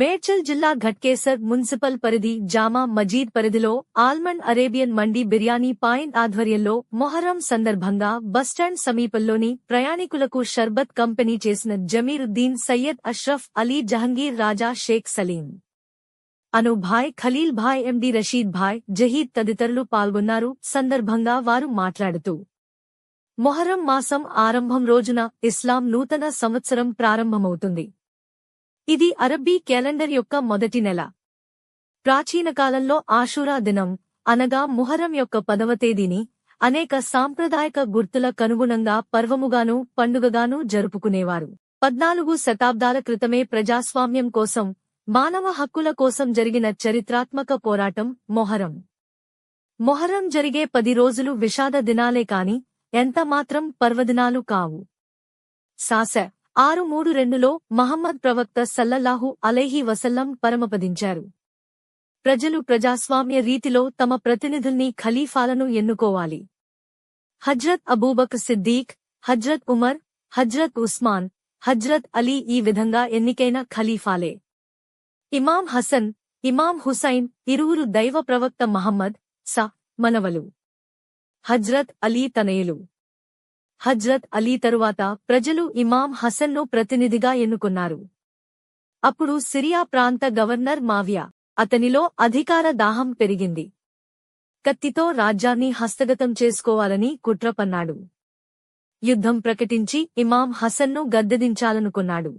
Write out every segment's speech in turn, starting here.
మేడ్చల్ జిల్లా ఘట్కేసర్ మున్సిపల్ పరిధి జామా మజీద్ పరిధిలో almond Arabian mandi biryani point ఆధ్వర్యంలో మొహర్రం సందర్భంగా బస్టాండ్ సమీపంలోని ప్రయాణికులకు షర్బత్ కంపెనీ చేసిన జమీరుద్దీన్ సయ్యద్ అష్రఫ్ అలీ జహంగీర్ రాజా షేక్ సలీం. అను భాయ్ ఖలీల్ భాయ్ ఎండి రషీద్ భాయ్ జహీద్ తదితరులు పాల్గొన్నారు. సందర్భంగా వారు మాట్లాడుతూ మొహరం మాసం ఆరంభం రోజున ఇస్లాం నూతన సంవత్సరం ప్రారంభమవుతుంది. ఇది అరబ్బీ క్యాలెండర్ యొక్క మొదటి నెల. ప్రాచీన కాలంలో ఆషూరా దినం అనగా ముహరం యొక్క పదవ తేదీని అనేక సాంప్రదాయక గుర్తుల కనుగుణంగా పర్వముగాను పండుగగాను జరుపుకునేవారు. పద్నాలుగు శతాబ్దాల క్రితమే ప్రజాస్వామ్యం కోసం మానవ హక్కుల కోసం జరిగిన చరిత్రాత్మక పోరాటం మొహరం మొహరం జరిగే పది రోజులు విషాద దినాలే కాని ఎంతమాత్రం పర్వదినాలు కావు. సాస ఆరు మూడు రెండులో మహమ్మద్ ప్రవక్త సల్లల్లాహు అలైహి వసల్లం పరమపదించారు. ప్రజలు ప్రజాస్వామ్య రీతిలో తమ ప్రతినిధుల్ని ఖలీఫాలను ఎన్నుకోవాలి. హజ్రత్ అబూబక్ సిద్దీక్ హజ్రత్ ఉమర్ హజ్రత్ ఉస్మాన్ హజ్రత్ అలీ ఈ విధంగా ఎన్నికైన ఖలీఫాలే. ఇమాం హసన్ ఇమాం హుసైన్ ఇరువురు దైవ ప్రవక్త మహమ్మద్ స. మనవలు. హజ్రత్ అలీ తనయులు. హజ్రత్ అలీ తరువాత ప్రజలు ఇమాం హసన్ను ప్రతినిధిగా ఎన్నుకున్నారు. అప్పుడు సిరియా ప్రాంత గవర్నర్ మావ్యా అతనిలో అధికార దాహం పెరిగింది. కత్తితో రాజ్యాన్ని హస్తగతం చేసుకోవాలని కుట్ర పన్నాడు. యుద్ధం ప్రకటించి ఇమాం హసన్ను గద్దెదించాలనుకున్నాడు.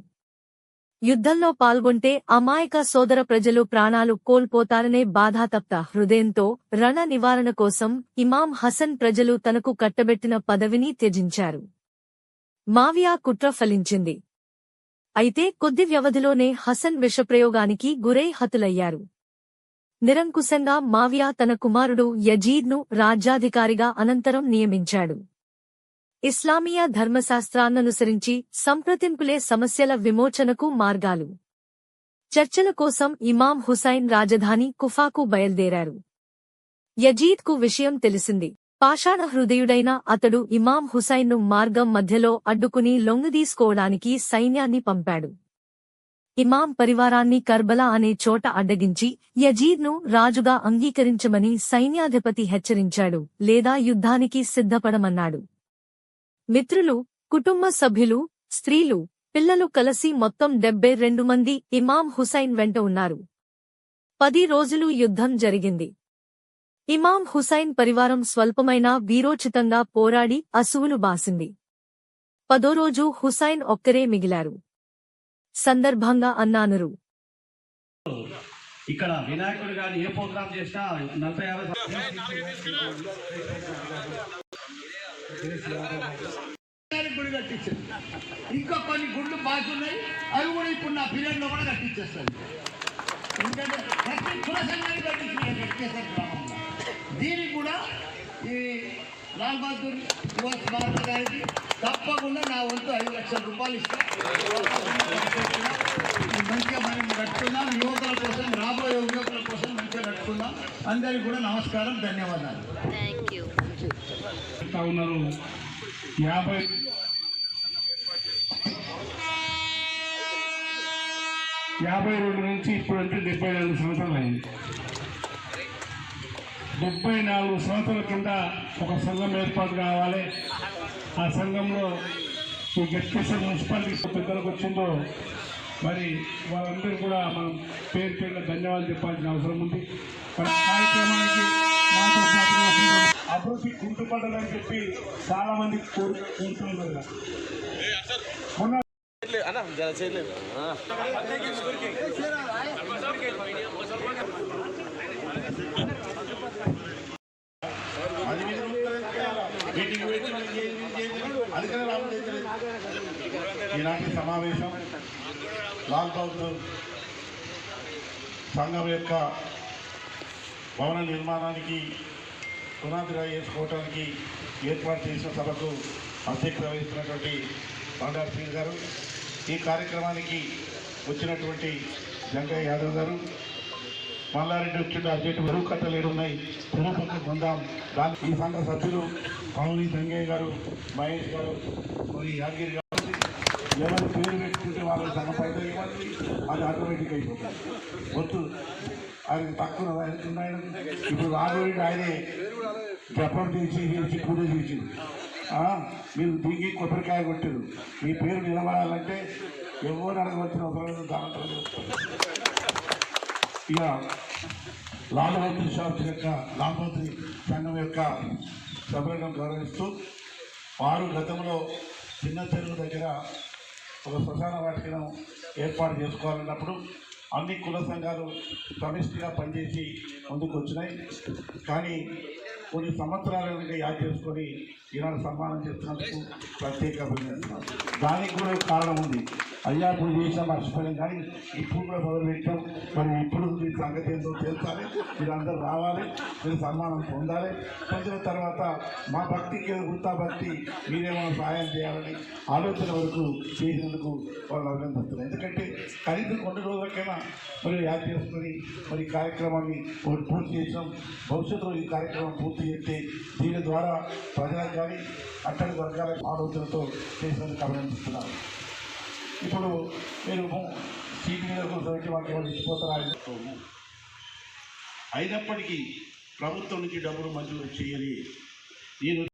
యుద్ధంలో పాల్గొంటే అమాయక సోదర ప్రజలు ప్రాణాలు కోల్పోతారనే బాధాతప్త హృదయంతో రణ నివారణ కోసం ఇమాం హసన్ ప్రజలు తనకు కట్టబెట్టిన పదవిని త్యజించారు. మావియా కుట్ర ఫలించింది. అయితే కొద్ది వ్యవధిలోనే హసన్ విషప్రయోగానికి గురై హతులయ్యారు. నిరంకుశంగా మావియా తన కుమారుడు యజీద్ను రాజ్యాధికారిగా అనంతరం నియమించాడు. ఇస్లామియా ధర్మశాస్త్రాన్ననుసరించి సంప్రదింపులే సమస్యల విమోచనకు మార్గాలు. చర్చల కోసం ఇమాం హుసైన్ రాజధాని కుఫాకు బయల్దేరారు. యజీద్కు విషయం తెలిసింది. పాషాణ హృదయుడైన అతడు ఇమాం హుసైన్ను మార్గం మధ్యలో అడ్డుకుని లొంగదీసుకోవడానికి సైన్యాన్ని పంపాడు. ఇమాం పరివారాన్ని కర్బలా అనే చోట అడ్డగించి యజీద్ను రాజుగా అంగీకరించమని సైన్యాధిపతి హెచ్చరించాడు లేదా యుద్ధానికి సిద్ధపడమన్నాడు. మిత్రులు కుటుంబ సభ్యులు స్త్రీలు పిల్లలు కలిసి మొత్తం డెబ్బై రెండు మంది ఇమాం హుసైన్ వెంట ఉన్నారు. పది రోజులు యుద్ధం జరిగింది. ఇమాం హుసైన్ పరివారం స్వల్పమైనా వీరోచితంగా పోరాడి అసువులు బాసింది. పదో రోజు హుసైన్ ఒక్కరే మిగిలారు. సందర్భంగా అన్నానురు. ఇక్కడ వినాయకుడు గారు ఏ ప్రోగ్రామ్ చేసినా నలభై గుడి కట్టించారు. ఇంకా కొన్ని గుళ్ళు బాకీ ఉన్నాయి అవి కూడా ఇప్పుడు నా పీరియడ్లో కూడా కట్టించేస్తాను. ఎందుకంటే ప్రతి కుల సంఘాన్ని గ్రామంలో. దీనికి కూడా ఈ లాల్ బహదూర్ యువ భారత గారికి తప్పకుండా నా వంతు ఐదు లక్షల రూపాయలు ఇస్తాను మంచిగా మనం కట్టుకుందాం. యువకుల కోసం రాబోయే యువకుల కోసం మంచిగా కట్టుకుందాం. అందరికీ కూడా నమస్కారం ధన్యవాదాలు. థ్యాంక్ యూ ఉన్నారు. యాభై యాభై రెండు నుంచి ఇప్పుడంటే డెబ్బై నాలుగు సంవత్సరాలు అయింది. డెబ్బై నాలుగు సంవత్సరాల కింద ఒక సంఘం ఏర్పాటు కావాలి. ఆ సంఘంలో ఈ గట్కేశ్వర మున్సిపాలిటీ పెద్దలకు వచ్చిందో మరి వాళ్ళందరూ కూడా మనం పేరు పేరున ధన్యవాదాలు చెప్పాల్సిన అవసరం ఉంది. మరి కార్యక్రమానికి అభివృద్ధి కుంటుపడాలని చెప్పి చాలా మంది కోరుకుంటున్నారు కదా. ఈనాటి సమావేశం లాల్ బహదూర్ సంఘం యొక్క భవన నిర్మాణానికి పునాదిగా వేసుకోవడానికి ఏర్పాటు చేసిన సభకు అధ్యక్షత వహిస్తున్నటువంటి బండారు సింగ్ గారు ఈ కార్యక్రమానికి వచ్చినటువంటి జంగయ్య యాదవ్ గారు మల్లారెడ్డి వచ్చిన అర్జెంట్ వెరువు కట్టలు ఏడున్నాయి తిరుపతి పొందాం దాని ఈ సంఘ సభ్యులు పవని జంగయ్య గారు మహేష్ గారు మరి యాదగిరి గారు. ఎవరు పేరు పెట్టుకుంటే వాళ్ళకి సగం పైసలు ఇవ్వాలి అది ఆటోమేటిక్ అయిపోతుంది. వద్దు. ఆయనకు తక్కువ ఆయన ఇప్పుడు రాఘవుడికి ఆయనే జపం చేసి తీసి పూజ చేసింది మీరు దిగి కొబ్బరికాయ కొట్టారు. మీ పేరు నిలబడాలంటే ఎవరు అడగవలసిన అవసరం లేదు ఇక లాలవంతుని శాస్త్రి యొక్క లాభవంతి సంఘం యొక్క సభ్యులను గౌరవిస్తూ వారు గతంలో చిన్న చెరువు దగ్గర ఒక శ్మశాన వాటికను ఏర్పాటు చేసుకోవాలన్నప్పుడు అన్ని కుల సంఘాలు సమిష్టిగా పనిచేసి ముందుకు వచ్చినాయి. కానీ కొన్ని సంవత్సరాలుగా యాద్ చేసుకొని ఈనాడు సన్మానం చేస్తున్నందుకు ప్రత్యేక అభినందిస్తున్నాం దానికి కూడా కారణం ఉంది. అయ్యా ఇప్పుడు చేసిన మర్చిపోయాం కానీ ఇప్పుడు కూడా మొదలు పెట్టాం. మరి ఇప్పుడు మీ సంగతి ఏంటో తెలుసాలి మీరందరూ రావాలి మీరు సన్మానం పొందాలి. పొందిన తర్వాత మా భక్తికి వృత్తా భక్తి మీరేమైనా సహాయం చేయాలని ఆలోచన వరకు చేసినందుకు వాళ్ళు అభినందిస్తున్నారు ఎందుకంటే కనీసం కొన్ని రోజులకైనా మరి యాడ్ చేసుకొని మరి కార్యక్రమాన్ని ఒకటి పూర్తి చేసాం భవిష్యత్తులో ఈ కార్యక్రమం పూర్తి చేస్తే దీని ద్వారా ప్రజలకు కానీ అట్టడి వర్గాల ఆలోచనతో చేసినందుకు అభినందిస్తున్నాను ఇప్పుడు మీరు సీట్ మీద కూర్చోబెట్టి మాకు ఏమైనా ఇచ్చిపోతారా? అయినప్పటికీ ప్రభుత్వం నుంచి డబ్బులు మంజూరు చేయని నేను